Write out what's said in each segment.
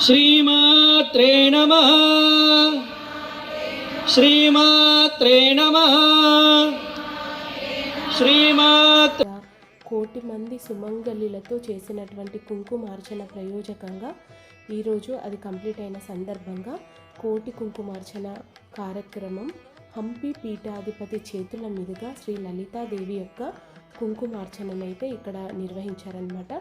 శ్రీమాత్రే నమ. శ్రీమాత్రే నమ. శ్రీమాత్ర. కోటి మంది సుమంగళిలతో చేసినటువంటి కుంకుమార్చన ప్రయోజకంగా ఈరోజు అది కంప్లీట్ అయిన సందర్భంగా కోటి కుంకుమార్చన కార్యక్రమం హంపి పీఠాధిపతి చేతుల మీదుగా శ్రీ లలితాదేవి యొక్క కుంకుమార్చననైతే ఇక్కడ నిర్వహించారనమాట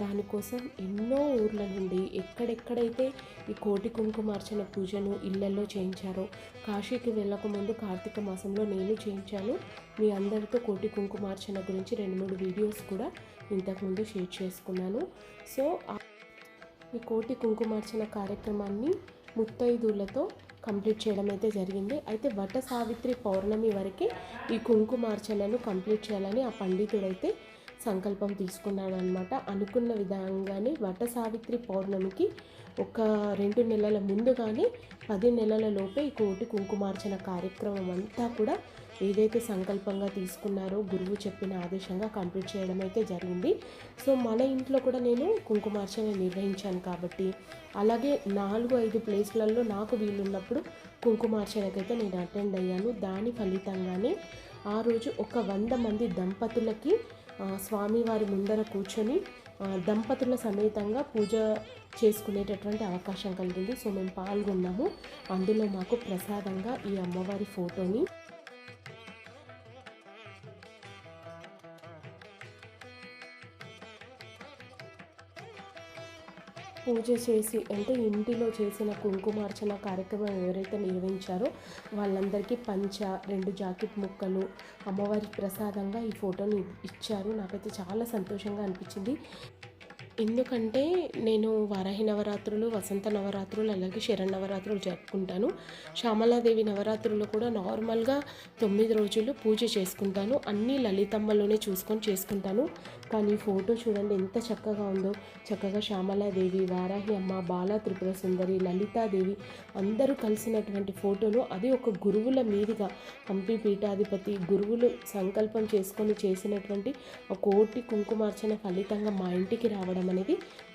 దానికోసం ఎన్నో ఊర్ల నుండి ఎక్కడెక్కడైతే ఈ కోటి కుంకుమార్చన పూజను ఇళ్ళలో చేయించారో కాశీకి వెళ్ళకముందు కార్తీక మాసంలో నేను చేయించాను. మీ అందరితో కోటి కుంకుమార్చన గురించి రెండు మూడు వీడియోస్ కూడా ఇంతకుముందు షేర్ చేసుకున్నాను. సో ఈ కోటి కుంకుమార్చన కార్యక్రమాన్ని ముత్తైదులతో కంప్లీట్ చేయడం అయితే జరిగింది. అయితే వట సావిత్రి పౌర్ణమి వరకే ఈ కుంకుమార్చనను కంప్లీట్ చేయాలని ఆ పండితుడైతే సంకల్పం తీసుకున్నాడు అనమాట అనుకున్న విధంగానే వట సావిత్రి పౌర్ణమికి ఒక రెండు నెలల ముందుగానే పది నెలల లోపే ఈ కోటి కుంకుమార్చన కార్యక్రమం అంతా కూడా ఏదైతే సంకల్పంగా తీసుకున్నారో గురువు చెప్పిన ఆదేశంగా కంప్లీట్ చేయడం అయితే జరిగింది. సో మన ఇంట్లో కూడా నేను కుంకుమార్చన నిర్వహించాను కాబట్టి అలాగే నాలుగు ఐదు ప్లేస్లలో నాకు వీలున్నప్పుడు కుంకుమార్చనకైతే నేను అటెండ్ అయ్యాను. దాని ఫలితంగానే ఆ రోజు ఒక వంద మంది దంపతులకి స్వామివారి ముందర కూర్చొని దంపతుల సమేతంగా పూజ చేసుకునేటటువంటి అవకాశం కలిగింది. సో మేము పాల్గొన్నాము. అందులో మాకు ప్రసాదంగా ఈ అమ్మవారి ఫోటోని పూజ చేసి అంటే ఇంటిలో చేసిన కుంకుమార్చన కార్యక్రమం ఎవరైతే నిర్వహించారో వాళ్ళందరికీ పంచ రెండు జాకెట్ ముక్కలు అమ్మవారి ప్రసాదంగా ఈ ఫోటోని ఇచ్చారు. నాకైతే చాలా సంతోషంగా అనిపించింది. ఎందుకంటే నేను వారాహి నవరాత్రులు వసంత నవరాత్రులు అలాగే శరణ్ నవరాత్రులు జరుపుకుంటాను. శ్యామలాదేవి నవరాత్రులు కూడా నార్మల్గా తొమ్మిది రోజులు పూజ చేసుకుంటాను. అన్నీ లలితమ్మలోనే చూసుకొని చేసుకుంటాను. కానీ ఫోటో చూడండి ఎంత చక్కగా ఉందో. చక్కగా శ్యామలాదేవి వారాహి అమ్మ బాల త్రిపుర సుందరి లలితాదేవి అందరూ కలిసినటువంటి ఫోటోలు. అది ఒక గురువుల మీదుగా హంపి పీఠాధిపతి గురువులు సంకల్పం చేసుకొని చేసినటువంటి ఒక కోటి కుంకుమార్చన ఫలితంగా మా ఇంటికి రావడం అనేది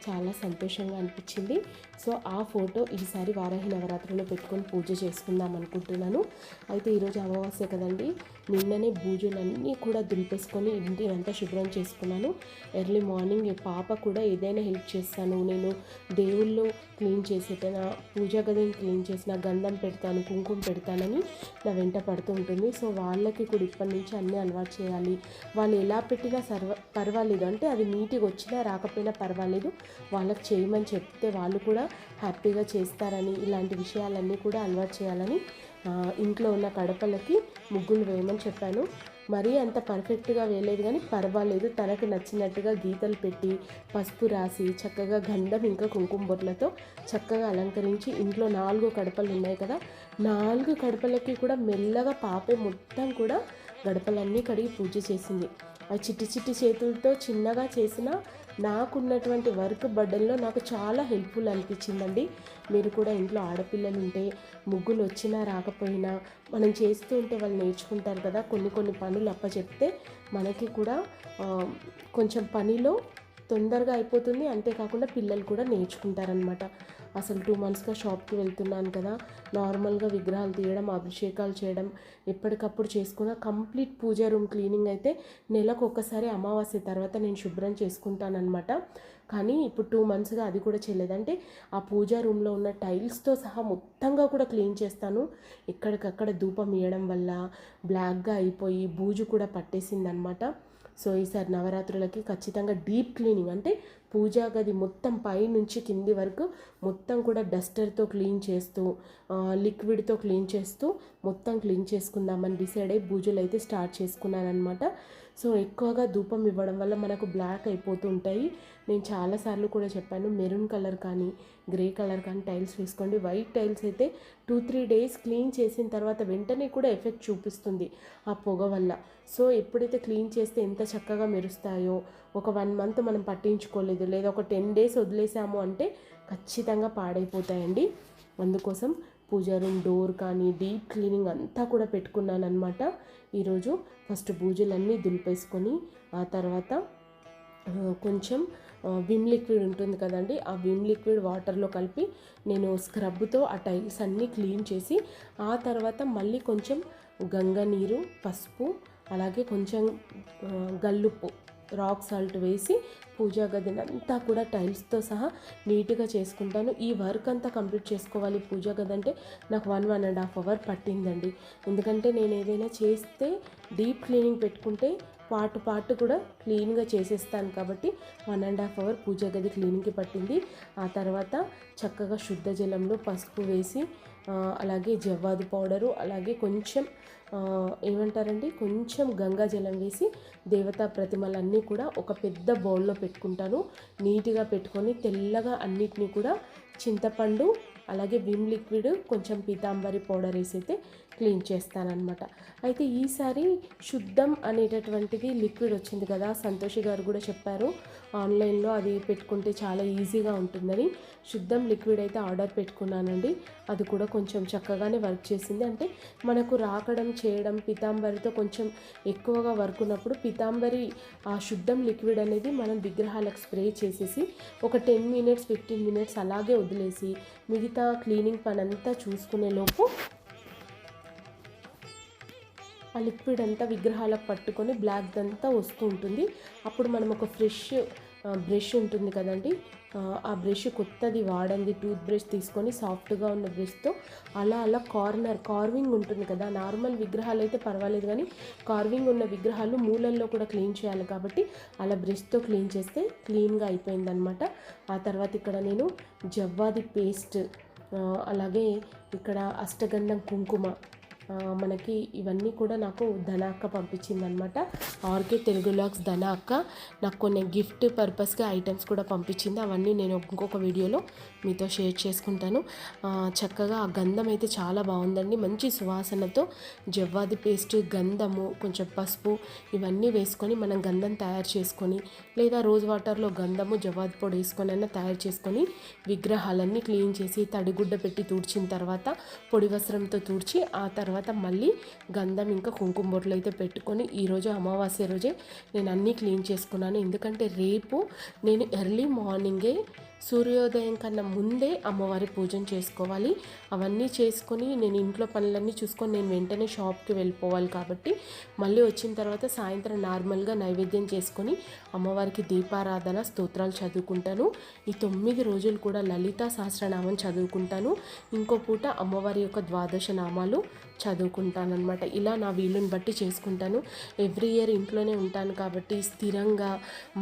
చాలా సంతోషంగా అనిపించింది. సో ఆ ఫోటో ఈసారి వారాహి నవరాత్రిలో పెట్టుకొని పూజ చేసుకుందాం అనుకుంటున్నాను. అయితే ఈరోజు అమావాస్య కదండి. నిన్ననే పూజలన్నీ కూడా దులిపేసుకొని ఇంటిని అంతా శుభ్రం చేసుకున్నాను. ఎర్లీ మార్నింగ్ పాప కూడా ఏదైనా హెల్ప్ చేస్తాను. నేను దేవుళ్ళు క్లీన్ చేసేటన పూజా గదిని క్లీన్ చేసిన గంధం పెడతాను కుంకుమ పెడతానని నా వెంట పడుతూ ఉంటుంది. సో వాళ్ళకి కూడా ఇప్పటి నుంచి అన్నీ అలవాటు చేయాలి. వాళ్ళు ఎలా పెట్టినా సర్వ పర్వాలేదు. అంటే అది నీట్గా వచ్చినా రాకపోయినా పర్వాలేదు. వాళ్ళకి చేయమని చెప్తే వాళ్ళు కూడా హ్యాపీగా చేస్తారని ఇలాంటి విషయాలన్నీ కూడా అలవాటు చేయాలని ఇంట్లో ఉన్న కడపలకి ముగ్గులు వేయమని చెప్పాను. మరీ అంత పర్ఫెక్ట్గా వేయలేదు కానీ పర్వాలేదు. తనకు నచ్చినట్టుగా గీతలు పెట్టి పసుపు రాసి చక్కగా గంధం ఇంకా కుంకుమ బొట్లతో చక్కగా అలంకరించి ఇంట్లో నాలుగు కడపలు ఉన్నాయి కదా నాలుగు కడపలకి కూడా మెల్లగా పాపే మొత్తం కూడా గడపలన్నీ కడిగి పూజ చేసింది. ఆ చిట్టి చిట్టి చేతులతో చిన్నగా చేసిన నాకున్నటువంటి వర్క్ బడ్డల్లో నాకు చాలా హెల్ప్ఫుల్ అనిపించిందండి. మీరు కూడా ఇంట్లో ఆడపిల్లలు ఉంటే ముగ్గులు వచ్చినా రాకపోయినా మనం చేస్తూ ఉంటే వాళ్ళు నేర్చుకుంటారు కదా కొన్ని కొన్ని పనులు అప్పచెప్తే మనకి కూడా కొంచెం పనిలో తొందరగా అయిపోతుంది. అంతేకాకుండా పిల్లలు కూడా నేర్చుకుంటారనమాట అసలు టూ మంత్స్గా షాప్కి వెళ్తున్నాను కదా నార్మల్గా విగ్రహాలు తీయడం అభిషేకాలు చేయడం ఎప్పటికప్పుడు చేసుకున్న కంప్లీట్ పూజ రూమ్ క్లీనింగ్ అయితే నెలకు ఒక్కసారి అమావాస్య తర్వాత నేను శుభ్రం చేసుకుంటానన్నమాట. కానీ ఇప్పుడు టూ మంత్స్గా అది కూడా చేయలేదు. అంటే ఆ పూజా రూమ్లో ఉన్న టైల్స్తో సహా మొత్తంగా కూడా క్లీన్ చేస్తాను. ఎక్కడికక్కడ ధూపం ఇవ్వడం వల్ల బ్లాక్గా అయిపోయి బూజు కూడా పట్టేసిందనమాట సో ఈసారి నవరాత్రులకి ఖచ్చితంగా డీప్ క్లీనింగ్ అంటే పూజా గది మొత్తం పై నుంచి కింది వరకు మొత్తం కూడా డస్టర్తో క్లీన్ చేస్తూ లిక్విడ్తో క్లీన్ చేస్తూ మొత్తం క్లీన్ చేసుకుందామని డిసైడ్ అయ్యి పూజలు అయితే స్టార్ట్ చేసుకున్నానమాట సో ఎక్కువగా ధూపం ఇవ్వడం వల్ల మనకు బ్లాక్ అయిపోతూ ఉంటాయి నేను చాలాసార్లు కూడా చెప్పాను మెరూన్ కలర్ కానీ గ్రే కలర్ కానీ టైల్స్ వేసుకోండి. వైట్ టైల్స్ అయితే టూ త్రీ డేస్ క్లీన్ చేసిన తర్వాత వెంటనే కూడా ఎఫెక్ట్ చూపిస్తుంది ఆ పొగ వల్ల. సో ఎప్పుడైతే క్లీన్ చేస్తే ఎంత చక్కగా మెరుస్తాయో ఒక వన్ మంత్ మనం పట్టించుకోలేదు లేదా ఒక టెన్ డేస్ వదిలేసాము అంటే ఖచ్చితంగా పాడైపోతాయండి. అందుకోసం పూజా రూమ్ డోర్ కానీ డీప్ క్లీనింగ్ అంతా కూడా పెట్టుకున్నాను అనమాట ఈరోజు ఫస్ట్ పూజలన్నీ దులిపేసుకొని ఆ తర్వాత కొంచెం విమ్ లిక్విడ్ ఉంటుంది కదండి ఆ విమ్ లిక్విడ్ వాటర్లో కలిపి నేను స్క్రబ్తో ఆ టైల్స్ అన్నీ క్లీన్ చేసి ఆ తర్వాత మళ్ళీ కొంచెం గంగ నీరు పసుపు అలాగే కొంచెం గల్లుప్పు రాక్ సాల్ట్ వేసి పూజా గదిని అంతా కూడా టైల్స్తో సహా నీట్గా చేసుకుంటాను. ఈ వర్క్ అంతా కంప్లీట్ చేసుకోవాలి పూజా గది అంటే నాకు one one and half hour పట్టిందండి. ఎందుకంటే నేను ఏదైనా చేస్తే డీప్ క్లీనింగ్ పెట్టుకుంటే పార్ట్ పార్ట్ కూడా క్లీన్గా చేసేస్తాను కాబట్టి one and half hour puja గది క్లీనింగ్కి పట్టింది. ఆ తర్వాత చక్కగా శుద్ధ జలంలో పసుపు వేసి అలాగే జవ్వాది పౌడరు అలాగే కొంచెం ఏమంటారండి? కొంచెం గంగా జలం వేసి దేవతా ప్రతిమలన్నీ కూడా ఒక పెద్ద బౌల్లో పెట్టుకుంటాను. నీట్గా పెట్టుకొని తెల్లగా అన్నిటినీ కూడా చింతపండు అలాగే విమ్ లిక్విడ్ కొంచెం పీతాంబరి పౌడర్ వేసి అయితే క్లీన్ చేస్తానన్నమాట. అయితే ఈసారి శుద్ధం అనేటటువంటిది లిక్విడ్ వచ్చింది కదా సంతోషి గారు కూడా చెప్పారు. ఆన్లైన్లో అది పెట్టుకుంటే చాలా ఈజీగా ఉంటుందని. శుద్ధం లిక్విడ్ అయితే ఆర్డర్ పెట్టుకున్నానండి. అది కూడా కొంచెం చక్కగానే వర్క్ చేసింది. అంటే మనకు రాకడం చేయడం పితాంబరితో కొంచెం ఎక్కువగా వర్క్ ఉన్నప్పుడు పితాంబరి ఆ శుద్ధం లిక్విడ్ అనేది మనం విగ్రహాలకు స్ప్రే చేసేసి ఒక టెన్ మినిట్స్ ఫిఫ్టీన్ మినిట్స్ అలాగే వదిలేసి మిగతా క్లీనింగ్ పని అంతా చూసుకునే లోపు ఆ లిక్విడ్ అంతా విగ్రహాలకు పట్టుకొని బ్లాక్ అంతా వస్తూ ఉంటుంది. అప్పుడు మనం ఒక ఫ్రెష్ బ్రష్ ఉంటుంది కదండి. ఆ, బ్రష్ కొత్తది వాడంది టూత్ బ్రష్ తీసుకొని సాఫ్ట్గా ఉన్న బ్రష్తో అలా అలా కార్నర్ కార్వింగ్ ఉంటుంది కదా. నార్మల్ విగ్రహాలు అయితే పర్వాలేదు కానీ కార్వింగ్ ఉన్న విగ్రహాలు మూలల్లో కూడా క్లీన్ చేయాలి కాబట్టి అలా బ్రష్తో క్లీన్ చేస్తే క్లీన్గా అయిపోయిందనమాట ఆ తర్వాత ఇక్కడ నేను జవ్వాది పేస్ట్ అలాగే ఇక్కడ అష్టగంధం కుంకుమ మనకి ఇవన్నీ కూడా నాకు ధన అక్క పంపించిందనమాట ఆర్కే తెలుగు లాగ్స్ ధన అక్క నాకు కొన్ని గిఫ్ట్ పర్పస్గా ఐటమ్స్ కూడా పంపించింది. అవన్నీ నేను ఇంకొక వీడియోలో మీతో షేర్ చేసుకుంటాను. చక్కగా ఆ గంధం అయితే చాలా బాగుందండి. మంచి సువాసనతో జవ్వాది పేస్ట్ గంధము కొంచెం పసుపు ఇవన్నీ వేసుకొని మనం గంధం తయారు చేసుకొని లేదా రోజ్ వాటర్లో గంధము జవ్వాది పొడి వేసుకొని అయినా తయారు చేసుకొని విగ్రహాలన్నీ క్లీన్ చేసి తడిగుడ్డ పెట్టి తుడిచిన తర్వాత పొడి వస్త్రంతో తుడిచి ఆ తర్వాత తర్వాత మళ్ళీ గంధం ఇంకా కుంకుమ బొట్లు అయితే పెట్టుకొని ఈరోజు అమావాస్య రోజే నేను అన్నీ క్లీన్ చేసుకున్నాను. ఎందుకంటే రేపు నేను ఎర్లీ మార్నింగే సూర్యోదయం కన్నా ముందే అమ్మవారి పూజన చేసుకోవాలి. అవన్నీ చేసుకొని నేను ఇంట్లో పనులన్నీ చూసుకొని నేను వెంటనే షాప్కి వెళ్ళిపోవాలి కాబట్టి మళ్ళీ వచ్చిన తర్వాత సాయంత్రం నార్మల్గా నైవేద్యం చేసుకొని అమ్మవారికి దీపారాధన స్తోత్రాలు చదువుకుంటాను. ఈ తొమ్మిది రోజులు కూడా లలిత సహస్రనామం చదువుకుంటాను. ఇంకో పూట అమ్మవారి యొక్క ద్వాదశ నామాలు చదువుకుంటాను అనమాట ఇలా నా వీలుని బట్టి చేసుకుంటాను. ఎవ్రీ ఇయర్ ఇంట్లోనే ఉంటాను కాబట్టి స్థిరంగా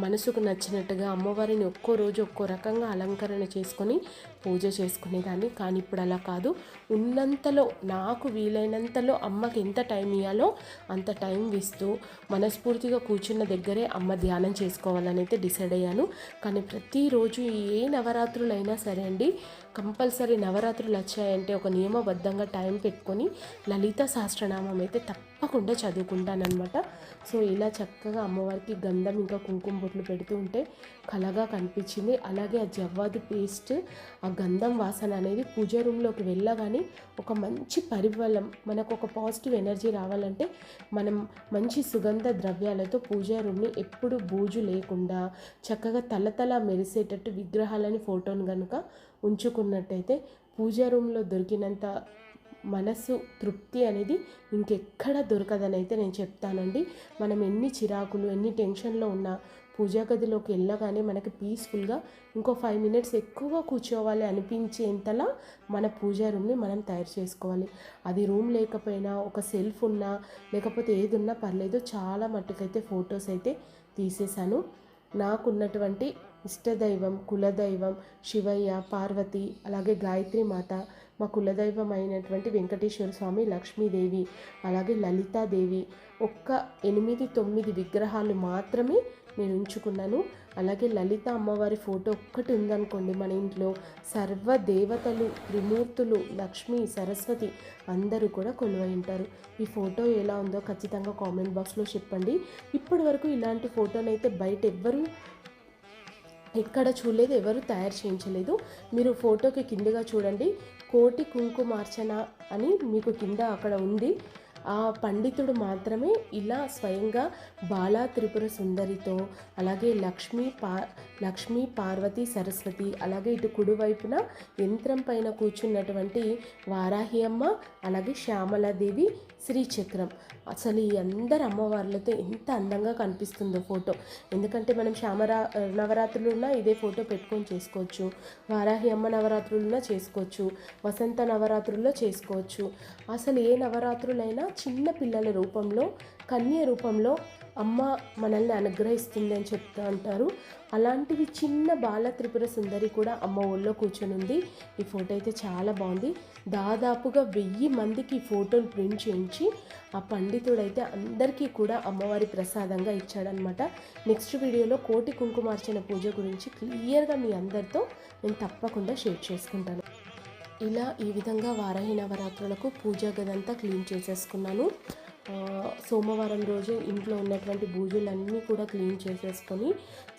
మనసుకు నచ్చినట్టుగా అమ్మవారిని ఒక్కో రోజు ఒక్కో రకంగా అలంకరణ చేసుకొని పూజ చేసుకునేదాన్ని. కానీ ఇప్పుడు అలా కాదు. ఉన్నంతలో నాకు వీలైనంతలో అమ్మకి ఎంత టైం ఇవ్వాలో అంత టైం ఇస్తూ మనస్ఫూర్తిగా కూర్చున్న దగ్గరే అమ్మ ధ్యానం చేసుకోవాలని అయితే డిసైడ్ అయ్యాను. కానీ ప్రతిరోజు ఏ నవరాత్రులు అయినా సరే అండి కంపల్సరీ నవరాత్రులు వచ్చాయంటే ఒక నియమబద్ధంగా టైం పెట్టుకొని లలిత సహస్రనామం అయితే తప్పకుండా చదువుకుంటానమాట సో ఇలా చక్కగా అమ్మవారికి గంధం ఇంకా కుంకుమ బొట్లు పెడుతూ ఉంటే కలగా కనిపించింది. అలాగే ఆ జవ్వాది పేస్ట్ ఆ గంధం వాసన అనేది పూజ రూమ్లోకి వెళ్ళగానే ఒక మంచి పరిబలం మనకు ఒక పాజిటివ్ ఎనర్జీ రావాలంటే మనం మంచి సుగంధ ద్రవ్యాలతో పూజా రూమ్ని ఎప్పుడు బూజు లేకుండా చక్కగా తలతల మెరిసేటట్టు విగ్రహాలని ఫోటోని కనుక ఉంచుకున్నట్టయితే పూజా రూమ్లో దొరికినంత మనసు తృప్తి అనేది ఇంకెక్కడ దొరకదని అయితే నేను చెప్తానండి. మనం ఎన్ని చిరాకులు ఎన్ని టెన్షన్లో ఉన్నా పూజా గదిలోకి వెళ్ళగానే మనకి పీస్ఫుల్గా ఇంకో ఫైవ్ మినిట్స్ ఎక్కువగా కూర్చోవాలి అనిపించేంతలా మన పూజా రూమ్ని మనం తయారు చేసుకోవాలి. అది రూమ్ లేకపోయినా ఒక సెల్ఫ్ ఉన్నా లేకపోతే ఏది ఉన్నా పర్లేదు చాలా మట్టుకైతే ఫొటోస్ అయితే తీసేశాను. నాకున్నటువంటి ఇష్టదైవం కులదైవం శివయ్య పార్వతి అలాగే గాయత్రి మాత మా కులదైవం అయినటువంటి వెంకటేశ్వర స్వామి లక్ష్మీదేవి అలాగే లలితాదేవి ఒక్క ఎనిమిది తొమ్మిది విగ్రహాలు మాత్రమే నేను ఉంచుకున్నాను. అలాగే లలిత అమ్మవారి ఫోటో ఒక్కటి ఉందనుకోండి మన ఇంట్లో. సర్వ దేవతలు త్రిమూర్తులు లక్ష్మి సరస్వతి అందరూ కూడా కొలువై ఉంటారు. ఈ ఫోటో ఎలా ఉందో ఖచ్చితంగా కామెంట్ బాక్స్లో చెప్పండి. ఇప్పటి వరకు ఇలాంటి ఫోటోనైతే బయట ఎవ్వరూ ఎక్కడ చూడలేదు ఎవరు తయారు చేయించలేదు. మీరు ఫోటోకి కిందగా చూడండి. కోటి కుంకుమార్చన అని మీకు కింద అక్కడ ఉంది. ఆ పండితుడు మాత్రమే ఇలా స్వయంగా బాలా త్రిపుర సుందరితో అలాగే లక్ష్మీ పా లక్ష్మీ పార్వతి సరస్వతి అలాగే ఇటు కుడివైపున యంత్రం పైన కూర్చున్నటువంటి వారాహి అమ్మ అలాగే శ్యామలాదేవి శ్రీచక్రం. అసలు ఈ అందరు అమ్మవార్లతో ఎంత అందంగా కనిపిస్తుందో ఫోటో. ఎందుకంటే మనం శ్యామరా నవరాత్రులు ఉన్నా ఇదే ఫోటో పెట్టుకొని చేసుకోవచ్చు. వారాహి అమ్మ నవరాత్రులున్నా చేసుకోవచ్చు. వసంత నవరాత్రుల్లో చేసుకోవచ్చు. అసలు ఏ నవరాత్రులైనా చిన్న పిల్లల రూపంలో కన్య రూపంలో అమ్మ మనల్ని అనుగ్రహిస్తుంది అని చెప్తూ అంటారు. అలాంటివి చిన్న బాల త్రిపుర సుందరి కూడా అమ్మ ఊళ్ళో కూర్చొని ఉంది. ఈ ఫోటో అయితే చాలా బాగుంది. దాదాపుగా వెయ్యి మందికి ఈ ఫోటోలు ప్రింట్ చేయించి ఆ పండితుడైతే అందరికీ కూడా అమ్మవారి ప్రసాదంగా ఇచ్చాడనమాట నెక్స్ట్ వీడియోలో కోటి కుంకుమార్చన పూజ గురించి క్లియర్గా మీ అందరితో నేను తప్పకుండా షేర్ చేసుకుంటాను. ఇలా ఈ విధంగా వారాహి నవరాత్రులకు పూజా గదంతా క్లీన్ చేసేసుకున్నాను. సోమవారం రోజు ఇంట్లో ఉన్నటువంటి బూజులన్నీ కూడా క్లీన్ చేసేసుకొని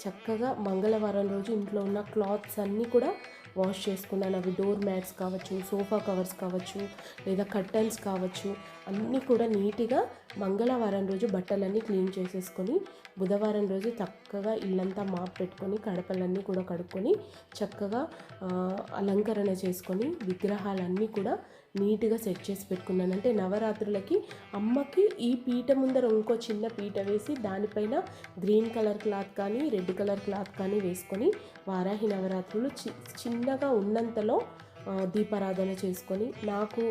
చక్కగా మంగళవారం రోజు ఇంట్లో ఉన్న క్లాత్స్ అన్నీ కూడా వాష్ చేసుకున్నాను. అవి డోర్ మ్యాట్స్ కావచ్చు సోఫా కవర్స్ కావచ్చు లేదా కర్టన్స్ కావచ్చు అన్నీ కూడా నీట్గా మంగళవారం రోజు బట్టలన్నీ క్లీన్ చేసేసుకొని బుధవారం రోజు చక్కగా ఇల్లంతా మాప్ పెట్టుకొని కడపలన్నీ కూడా కడుక్కొని చక్కగా అలంకరణ చేసుకొని విగ్రహాలన్నీ కూడా నీట్గా సెట్ చేసి పెట్టుకున్నాను. అంటే నవరాత్రులకి అమ్మకి ఈ పీట ముందర ఇంకో చిన్న పీట వేసి దానిపైన గ్రీన్ కలర్ క్లాత్ కానీ రెడ్ కలర్ క్లాత్ కానీ వేసుకొని వారాహి నవరాత్రులు చి చిన్నగా ఉన్నంతలో దీపారాధన చేసుకొని నాకు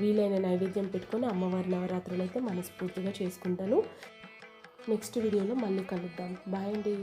వీలైన నైవేద్యం పెట్టుకొని అమ్మవారి నవరాత్రులు అయితే మనస్ఫూర్తిగా చేసుకుంటాను. నెక్స్ట్ వీడియోలో మళ్ళీ కలుద్దాం. బాయ్ అండి.